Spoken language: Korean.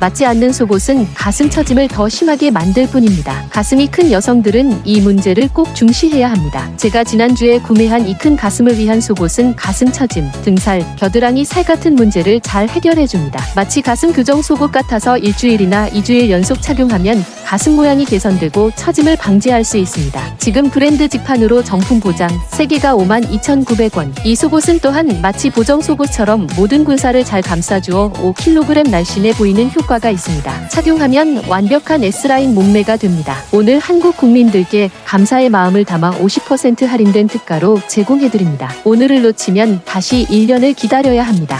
맞지 않는 속옷은 가슴 처짐을 더 심하게 만들 뿐입니다. 가슴이 큰 여성들은 이 문제를 꼭 중시해야 합니다. 제가 지난주에 구매한 이 큰 가슴을 위한 속옷은 가슴 처짐, 등살, 겨드랑이 살 같은 문제를 잘 해결해 줍니다. 마치 가슴 교정 속옷 같아서 일주일이나 2주일 연속 착용하면 가슴 모양이 개선되고 처짐을 방지할 수 있습니다. 지금 브랜드 직판으로 정품 보장, 3개가 52,900원. 이 속옷은 또한 마치 보정 속옷처럼 모든 군살을 잘 감싸주어 5kg 날씬해 보이는 효과가 있습니다. 착용하면 완벽한 S라인 몸매가 됩니다. 오늘 한국 국민들께 감사의 마음을 담아 50% 할인된 특가로 제공해드립니다. 오늘을 놓치면 다시 1년을 기다려야 합니다.